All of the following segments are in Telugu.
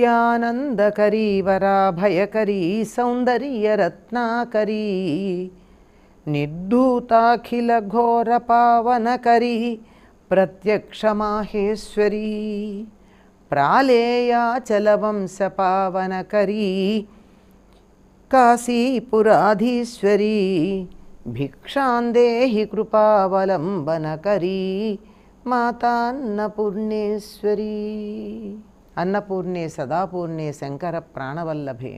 నిత్యానందకరీ వరాభయకరీ సౌందర్యరత్నాకరీ నిర్ధూతాఖిల ఘోర పావనకరీ ప్రత్యక్షమాహేశ్వరీ ప్రాళేయాచలవంశ ప్రాళేయాచలవంశపావనకరీ కాశీపురాధీశ్వరీ భిక్షాందేహి కృపావలంబనకరీ మాతాన్నపూర్ణేశ్వరీ. అన్నపూర్ణే సదాపూర్ణే శంకర ప్రాణవల్లభే.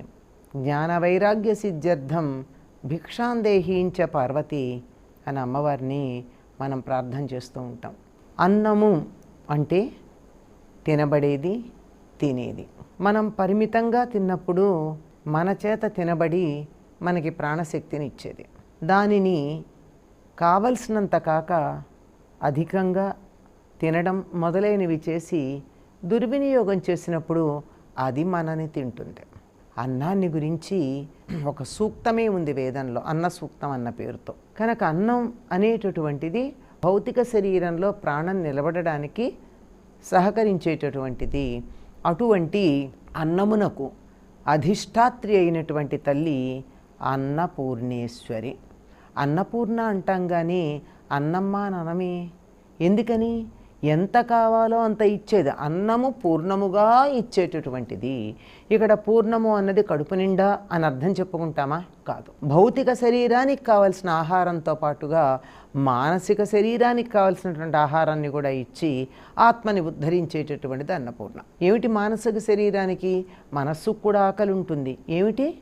జ్ఞానవైరాగ్య సిద్ధ్యర్థం భిక్షాందేహీంచ పార్వతి అని అమ్మవారిని మనం ప్రార్థన చేస్తూ ఉంటాం. అన్నము అంటే తినబడేది తినేది. మనం పరిమితంగా తిన్నప్పుడు మన చేత తినబడి మనకి ప్రాణశక్తిని ఇచ్చేది దానిని కావలసినంత కాక అధికంగా తినడం మొదలైనవి చేసి దుర్వినియోగం చేసినప్పుడు అది మనని తింటుంది. అన్నాన్ని గురించి ఒక సూక్తమే ఉంది వేదంలో అన్న సూక్తం అన్న పేరుతో. కనుక అన్నం అనేటటువంటిది భౌతిక శరీరంలో ప్రాణం నిలబడడానికి సహకరించేటటువంటిది. అటువంటి అన్నమునకు అధిష్టాత్రి అయినటువంటి తల్లి అన్నపూర్ణేశ్వరి. అన్నపూర్ణ అంటాం కానీ అన్నమ్మ అనమే ఎందుకని? ఎంత కావాలో అంత ఇచ్చేది. అన్నము పూర్ణముగా ఇచ్చేటటువంటిది. ఇక్కడ పూర్ణము అన్నది కడుపు నిండా అని అర్థం చెప్పుకుంటామా? కాదు. భౌతిక శరీరానికి కావలసిన ఆహారంతో పాటుగా మానసిక శరీరానికి కావలసినటువంటి ఆహారాన్ని కూడా ఇచ్చి ఆత్మని ఉద్ధరించేటటువంటిది అన్నపూర్ణ. ఏమిటి మానసిక శరీరానికి? మనస్సుకు కూడా ఆకలి ఉంటుంది. ఏమిటి?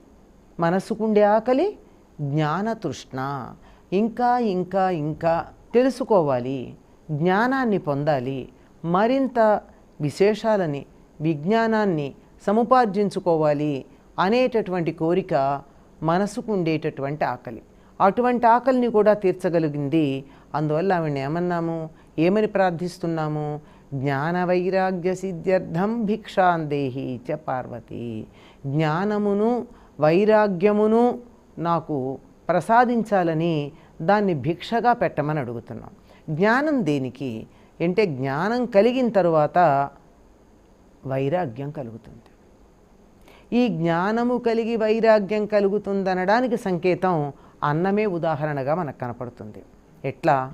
మనస్సుకుండే ఆకలి జ్ఞానతృష్ణ. ఇంకా ఇంకా ఇంకా తెలుసుకోవాలి. జ్ఞానాన్ని పొందాలి మరింత విశేషాలని విజ్ఞానాన్ని సముపార్జించుకోవాలి అనేటటువంటి కోరిక మనసుకు ఉండేటటువంటి ఆకలి. అటువంటి ఆకలిని కూడా తీర్చగలిగింది. అందువల్ల ఆవిడని ఏమన్నాము? ఏమని ప్రార్థిస్తున్నాము? జ్ఞాన వైరాగ్య సిద్ధ్యర్థం భిక్షాందేహి చ పార్వతి. జ్ఞానమును వైరాగ్యమును నాకు ప్రసాదించాలని దాన్ని భిక్షగా పెట్టమని అడుగుతున్నాం. జ్ఞానం దేనికి? అంటే జ్ఞానం కలిగిన తరువాత వైరాగ్యం కలుగుతుంది. ఈ జ్ఞానము కలిగి వైరాగ్యం కలుగుతుందనడానికి సంకేతం అన్నమే ఉదాహరణగా మనకు కనపడుతుంది. ఎట్లా?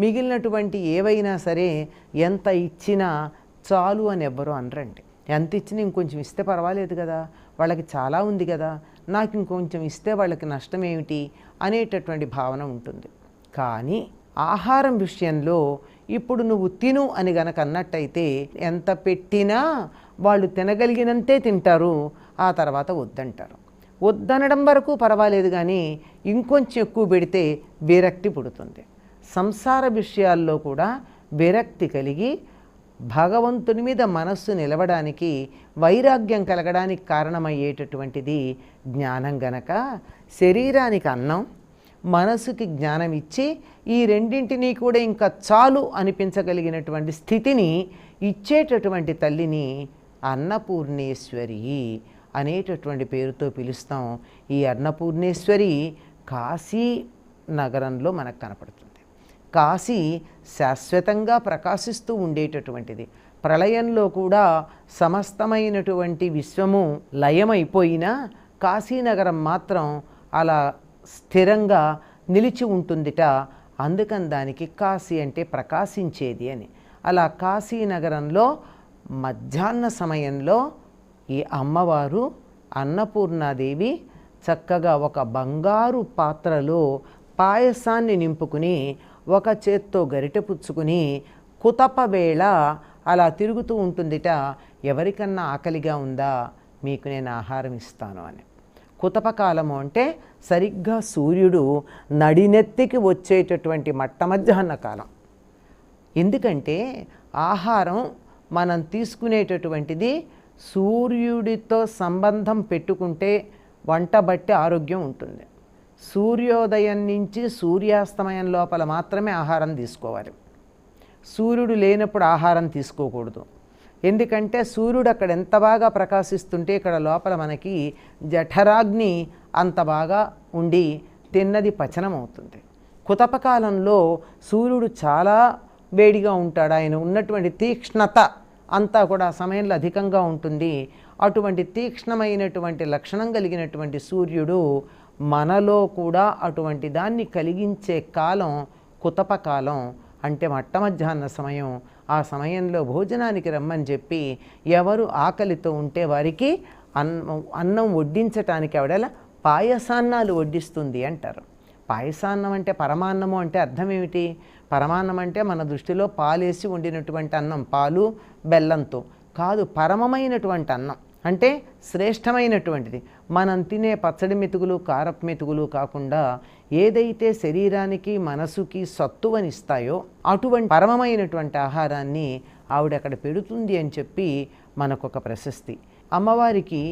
మిగిలినటువంటి ఏవైనా సరే ఎంత ఇచ్చినా చాలు అని ఎవ్వరూ అనరండి. ఎంత ఇచ్చినా ఇంకొంచెం ఇస్తే పర్వాలేదు కదా. వాళ్ళకి చాలా ఉంది కదా. నాకు ఇంకొంచెం ఇస్తే వాళ్ళకి నష్టం ఏమిటి అనేటటువంటి భావన ఉంటుంది. కానీ ఆహారం విషయంలో ఇప్పుడు నువ్వు తిను అని గనక అన్నట్టయితే ఎంత పెట్టినా వాళ్ళు తినగలిగినంతే తింటారు ఆ తర్వాత వద్దంటారు. వద్దనడం వరకు పర్వాలేదు కానీ ఇంకొంచెం ఎక్కువ పెడితే విరక్తి పుడుతుంది. సంసార విషయాల్లో కూడా విరక్తి కలిగి భగవంతుని మీద మనస్సు నిలవడానికి వైరాగ్యం కలగడానికి కారణమయ్యేటటువంటిది జ్ఞానం గనక శరీరానికి అన్నం మనసుకి జ్ఞానం ఇచ్చి ఈ రెండింటినీ కూడా ఇంకా చాలు అనిపించగలిగినటువంటి స్థితిని ఇచ్చేటటువంటి తల్లిని అన్నపూర్ణేశ్వరి అనేటటువంటి పేరుతో పిలుస్తాం. ఈ అన్నపూర్ణేశ్వరి కాశీ నగరంలో మనకు కనపడుతుంది. కాశీ శాశ్వతంగా ప్రకాశిస్తూ ఉండేటటువంటిది. ప్రళయంలో కూడా సమస్తమైనటువంటి విశ్వము లయమైపోయినా కాశీనగరం మాత్రం అలా స్థిరంగా నిలిచి ఉంటుందిట. అందుకని దానికి కాశీ అంటే ప్రకాశించేది అని. అలా కాశీ నగరంలో మధ్యాహ్న సమయంలో ఈ అమ్మవారు అన్నపూర్ణాదేవి చక్కగా ఒక బంగారు పాత్రలో పాయసాన్ని నింపుకుని ఒక చేత్తో గరిట పుచ్చుకుని కుతప వేళ అలా తిరుగుతూ ఉంటుందిట. ఎవరికన్నా ఆకలిగా ఉందా? మీకు నేను ఆహారం ఇస్తాను అని. కుతపకాలము అంటే సరిగ్గా సూర్యుడు నడినెత్తికి వచ్చేటటువంటి మట్ట మధ్యాహ్న కాలం. ఎందుకంటే ఆహారం మనం తీసుకునేటటువంటిది సూర్యుడితో సంబంధం పెట్టుకుంటే వంట బట్టి ఆరోగ్యం ఉంటుంది. సూర్యోదయం నుంచి సూర్యాస్తమయం లోపల మాత్రమే ఆహారం తీసుకోవాలి. సూర్యుడు లేనప్పుడు ఆహారం తీసుకోకూడదు. ఎందుకంటే సూర్యుడు అక్కడ ఎంత బాగా ప్రకాశిస్తుంటే ఇక్కడ లోపల మనకి జఠరాగ్ని అంత బాగా ఉండి తిన్నది పచనం అవుతుంది కుతపకాలంలో సూర్యుడు చాలా వేడిగా ఉంటాడు. ఆయన ఉన్నటువంటి తీక్ష్ణత అంతా కూడా ఆ సమయంలో అధికంగా ఉంటుంది. అటువంటి తీక్ష్ణమైనటువంటి లక్షణం కలిగినటువంటి సూర్యుడు మనలో కూడా అటువంటి దాన్ని కలిగించే కాలం కుతప కాలం అంటే మట్ట మధ్యాహ్న సమయం. ఆ సమయంలో భోజనానికి రమ్మని చెప్పి ఎవరు ఆకలితో ఉంటే వారికి అన్నం అన్నం వడ్డించటానికి ఆవిడల పాయసాన్నాలు వడ్డిస్తుంది అంటారు. పాయసాన్నం అంటే పరమాన్నము అంటే అర్థం ఏమిటి? పరమాన్నం అంటే మన దృష్టిలో పాలేసి వండినటువంటి అన్నం పాలు బెల్లంతో కాదు పరమమైనటువంటి అన్నం. అంటే శ్రేష్టమైనటువంటిది. మనం తినే పచ్చడి మెతుకులు కారపు మెతుకులు కాకుండా ఏదైతే శరీరానికి మనసుకి సత్తువనిస్తాయో అటువంటి పరమమైనటువంటి ఆహారాన్ని ఆవిడ అక్కడ పెడుతుంది అని చెప్పి మనకొక ప్రశస్తి. అమ్మవారికి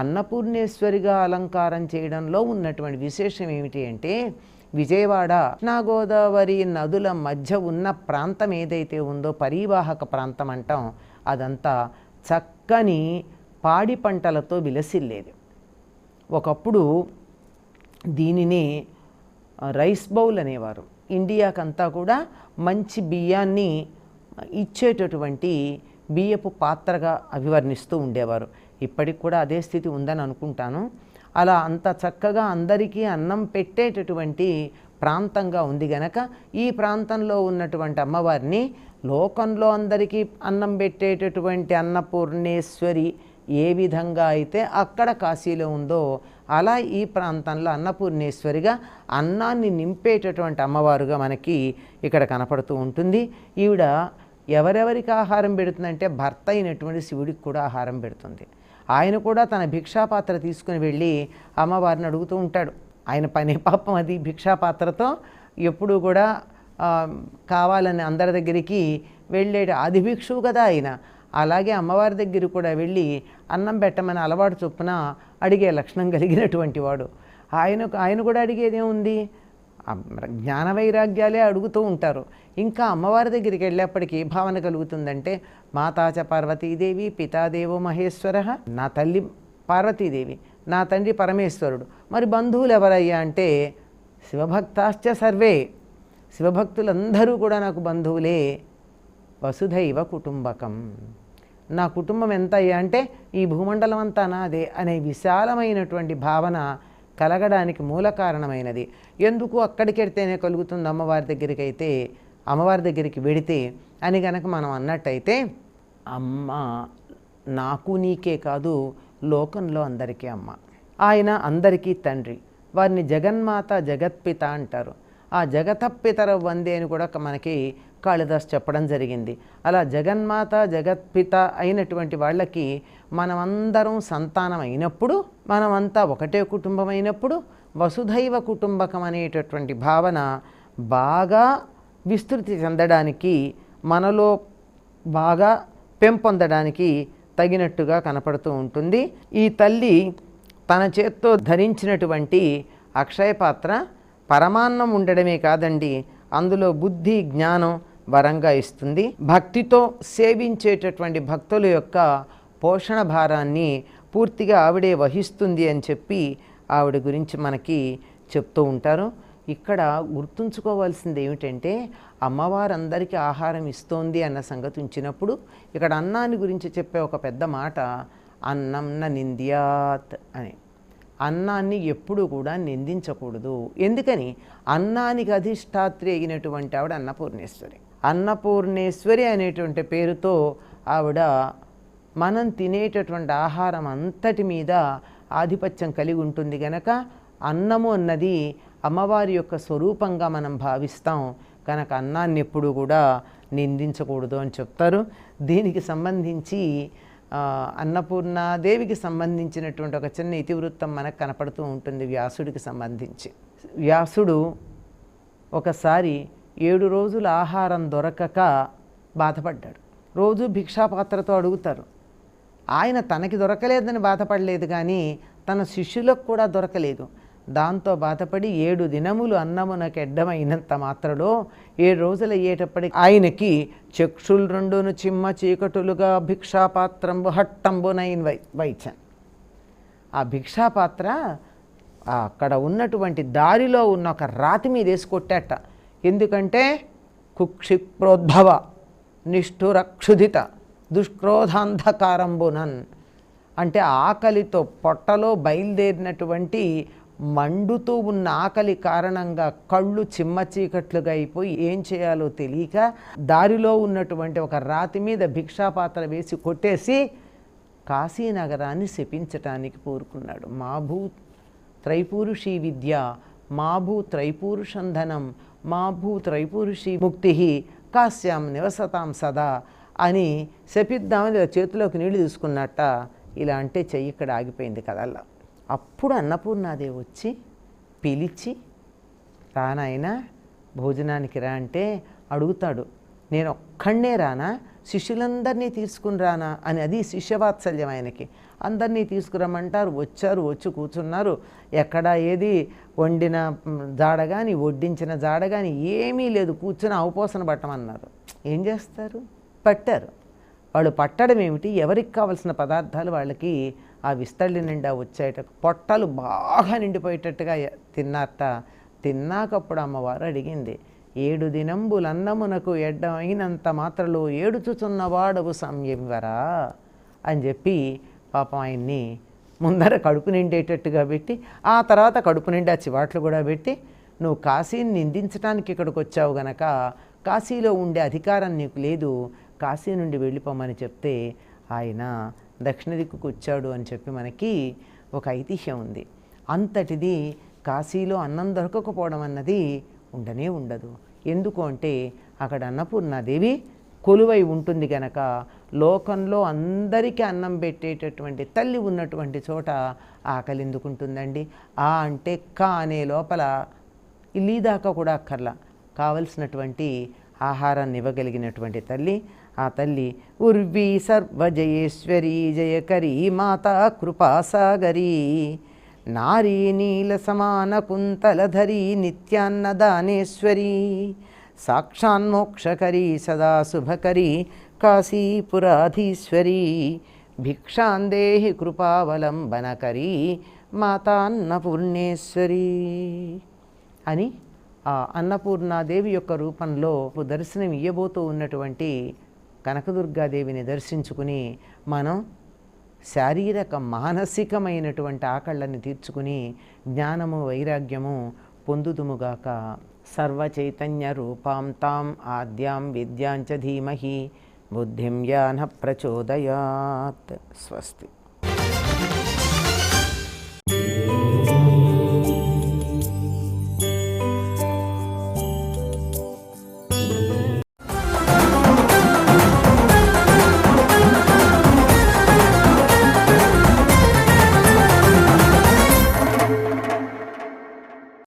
అన్నపూర్ణేశ్వరిగా అలంకారం చేయడంలో ఉన్నటువంటి విశేషం ఏమిటి అంటే విజయవాడ కృష్ణా గోదావరి నదుల మధ్య ఉన్న ప్రాంతం ఏదైతే ఉందో పరీవాహక ప్రాంతం అంటాం అదంతా చక్కని పాడి పంటలతో విలసిల్లేది. ఒకప్పుడు దీనిని రైస్ బౌల్ అనేవారు. ఇండియాకంతా కూడా మంచి బియ్యాన్ని ఇచ్చేటటువంటి బియ్యపు పాత్రగా అభివర్ణిస్తూ ఉండేవారు. ఇప్పటికి కూడా అదే స్థితి ఉందని అనుకుంటాను. అలా అంత చక్కగా అందరికీ అన్నం పెట్టేటటువంటి ప్రాంతంగా ఉంది గనక ఈ ప్రాంతంలో ఉన్నటువంటి అమ్మవారిని లోకంలో అందరికీ అన్నం పెట్టేటటువంటి అన్నపూర్ణేశ్వరి ఏ విధంగా అయితే అక్కడ కాశీలో ఉందో అలా ఈ ప్రాంతంలో అన్నపూర్ణేశ్వరిగా అన్నాన్ని నింపేటటువంటి అమ్మవారుగా మనకి ఇక్కడ కనపడుతూ ఉంటుంది. ఈవిడ ఎవరెవరికి ఆహారం పెడుతుందంటే భర్త అయినటువంటి శివుడికి కూడా ఆహారం పెడుతుంది. ఆయన కూడా తన భిక్షాపాత్ర తీసుకుని వెళ్ళి అమ్మవారిని అడుగుతూ ఉంటాడు. ఆయన పని పాపం అది భిక్షాపాత్రతో ఎప్పుడూ కూడా కావాలని అందరి దగ్గరికి వెళ్ళే ఆది భిక్షువు కదా ఆయన. అలాగే అమ్మవారి దగ్గర కూడా వెళ్ళి అన్నం పెట్టమని అలవాటు చొప్పున అడిగే లక్షణం కలిగినటువంటి వాడు. ఆయన ఆయన కూడా అడిగేది ఉంది జ్ఞాన వైరాగ్యాలే అడుగుతూ ఉంటారు. ఇంకా అమ్మవారి దగ్గరికి వెళ్ళేప్పటికీ ఏ భావన కలుగుతుందంటే మాతాచ పార్వతీదేవి పితాదేవో మహేశ్వర నా తల్లి పార్వతీదేవి నా తండ్రి పరమేశ్వరుడు. మరి బంధువులు ఎవరయ్యా అంటే శివభక్తాశ్చ సర్వే. శివభక్తులందరూ కూడా నాకు బంధువులే. వసుధైవ కుటుంబకం. నా కుటుంబం ఎంత అయ్యా అంటే ఈ భూమండలం అంతా నాదే అనే విశాలమైనటువంటి భావన కలగడానికి మూల కారణమైనది. ఎందుకు అక్కడికెడితేనే కలుగుతుంది అమ్మవారి దగ్గరికి అయితే అమ్మవారి దగ్గరికి వెడితే అని గనక మనం అన్నట్టయితే అమ్మ నాకు నీకే కాదు లోకంలో అందరికీ అమ్మ. ఆయన అందరికీ తండ్రి. వారిని జగన్మాత జగత్పిత అంటారు. ఆ జగతపితర వందే అని కూడా మనకి కాళిదాస్ చెప్పడం జరిగింది. అలా జగన్మాత జగత్పిత అయినటువంటి వాళ్ళకి మనమందరం సంతానం అయినప్పుడు మనమంతా ఒకటే కుటుంబం అయినప్పుడు వసుధైవ కుటుంబకం అనేటటువంటి భావన బాగా విస్తృతి చెందడానికి మనలో బాగా పెంపొందడానికి తగినట్టుగా కనపడుతూ ఉంటుంది. ఈ తల్లి తన చేత్తో ధరించినటువంటి అక్షయ పాత్ర పరమాన్నం ఉండడమే కాదండి అందులో బుద్ధి జ్ఞానం వరంగా ఇస్తుంది. భక్తితో సేవించేటటువంటి భక్తుల యొక్క పోషణ భారాన్ని పూర్తిగా ఆవిడే వహిస్తుంది అని చెప్పి ఆవిడ గురించి మనకి చెప్తూ ఉంటారు. ఇక్కడ గుర్తుంచుకోవాల్సింది ఏమిటంటే అమ్మవారందరికీ ఆహారం ఇస్తోంది అన్న సంగతి ఉంచినప్పుడు ఇక్కడ అన్నాన్ని గురించి చెప్పే ఒక పెద్ద మాట అన్నం నింద్యాత్ అని. అన్నాన్ని ఎప్పుడు కూడా నిందించకూడదు. ఎందుకని? అన్నానికి అధిష్టాత్రి అయినటువంటి ఆవిడ అన్నపూర్ణేశ్వరి. అన్నపూర్ణేశ్వరి అనేటువంటి పేరుతో ఆవిడ మనం తినేటటువంటి ఆహారం అంతటి మీద ఆధిపత్యం కలిగి ఉంటుంది గనక అన్నము అన్నది అమ్మవారి యొక్క స్వరూపంగా మనం భావిస్తాం. కనుక అన్నాన్ని ఎప్పుడు కూడా నిందించకూడదు అని చెప్తారు. దీనికి సంబంధించి అన్నపూర్ణాదేవికి సంబంధించినటువంటి ఒక చిన్న ఇతివృత్తం మనకు కనపడుతూ ఉంటుంది వ్యాసుడికి సంబంధించి. వ్యాసుడు ఒకసారి ఏడు రోజులు ఆహారం దొరకక బాధపడ్డాడు. రోజు భిక్షాపాత్రతో అడుగుతారు. ఆయన తనకి దొరకలేదని బాధపడలేదు కానీ తన శిష్యులకు కూడా దొరకలేదు. దాంతో బాధపడి ఏడు దినములు అన్నమునకెడ్డమైనంత మాత్రలో ఏడు రోజులు అయ్యేటప్పటికి ఆయనకి చక్షులు రెండును చిమ్మ చీకటులుగా భిక్షాపాత్రంబు హట్టంబునైన్ వై వైచన్ ఆ భిక్షాపాత్ర అక్కడ ఉన్నటువంటి దారిలో ఉన్న ఒక రాతి మీద వేసి కొట్టాట. ఎందుకంటే కుక్షిప్రోద్భవ నిష్ఠురక్షుధిత దుష్క్రోధాంధకారంబునన్. అంటే ఆకలితో పొట్టలో బయలుదేరినటువంటి మండుతూ ఉన్న ఆకలి కారణంగా కళ్ళు చిమ్మ చీకట్లుగా అయిపోయి ఏం చేయాలో తెలియక దారిలో ఉన్నటువంటి ఒక రాతి మీద భిక్షాపాత్ర వేసి కొట్టేసి కాశీనగరాన్ని శపించటానికి పూరుకున్నాడు. మాభూ త్రైపూరుషీ విద్య మాభూ త్రైపూరుషంధనం మాభూ త్రైపూరుషీ ముక్తి కాశ్యాం నివసతాం సదా అని శపిద్దామని చేతిలోకి నీళ్ళు తీసుకున్నట్ట. ఇలా అంటే చెయ్యి ఇక్కడ ఆగిపోయింది కదల్లా. అప్పుడు అన్నపూర్ణాదేవి వచ్చి పిలిచి రానాయనా భోజనానికి రా అంటే అడుగుతాడు. నేను ఒక్కడే రానా? శిష్యులందరినీ తీసుకుని రానా? అని అది శిష్యవాత్సల్యం ఆయనకి. అందరినీ తీసుకురమ్మంటారు వచ్చారు వచ్చి కూర్చున్నారు. ఎక్కడ ఏది వండిన జాడ కానీ వడ్డించిన జాడ కానీ ఏమీ లేదు. కూర్చుని అవపోసన పట్టమన్నారు. ఏం చేస్తారు? పట్టారు. వాళ్ళు పట్టడం ఏమిటి? ఎవరికి కావలసిన పదార్థాలు వాళ్ళకి ఆ విస్తళ్ళి నిండా వచ్చేట పొట్టలు బాగా నిండిపోయేటట్టుగా ఎ- తిన్నారట. తిన్నాకప్పుడు అమ్మవారు అడిగింది ఏడు దినంబులందమునకు ఎడ్డమైనంత మాత్రలో ఏడుచుచున్నవాడవు సంయమివరా? అని చెప్పి పాపం ఆయన్ని ముందర కడుపు నిండేటట్టుగా పెట్టి ఆ తర్వాత కడుపు నిండా చివాట్లు కూడా పెట్టి నువ్వు కాశీని నిందించడానికి ఇక్కడికి వచ్చావు గనక కాశీలో ఉండే అధికారం నీకు లేదు. కాశీ నుండి వెళ్ళిపోమని చెప్తే ఆయన దక్షిణ దిక్కుకు వచ్చాడు అని చెప్పి మనకి ఒక ఐతిహ్యం ఉంది. అంతటిది కాశీలో అన్నం దొరకకపోవడం అన్నది ఉండనే ఉండదు. ఎందుకు అంటే అక్కడ అన్నపూర్ణాదేవి కొలువై ఉంటుంది గనక లోకంలో అందరికీ అన్నం పెట్టేటటువంటి తల్లి ఉన్నటువంటి చోట ఆకలి ఎందుకుంటుందండి? ఆ అంటే క అనే లోపల ఇల్లీదాకా కూడా అక్కర్లా. కావలసినటువంటి ఆహారాన్ని ఇవ్వగలిగినటువంటి తల్లి ఆ తల్లి ఉర్వి సర్వజయేశ్వరి జయకరి మాతా కృపాసాగరి నారీ నీల సమాన కుంతలధరి నిత్యాన్నదానేశ్వరి సాక్షాన్మోక్షకరీ సదా శుభకరీ కాశీపురాధీశ్వరి భిక్షాందేహి కృపావలంబనకరీ మాతాన్నపూర్ణేశ్వరి అని ఆ అన్నపూర్ణాదేవి యొక్క రూపంలో దర్శనం ఇయ్యబోతూ ఉన్నటువంటి కనకదుర్గాదేవిని దర్శించుకుని మనం శారీరక మానసికమైనటువంటి ఆకళ్ళని తీర్చుకుని జ్ఞానము వైరాగ్యము పొందుదుముగాక. సర్వచైతన్య రూపాం తాం ఆద్యాం విద్యాంచ ధీమహి బుద్ధిం యాన ప్రచోదయాత్. స్వస్తి.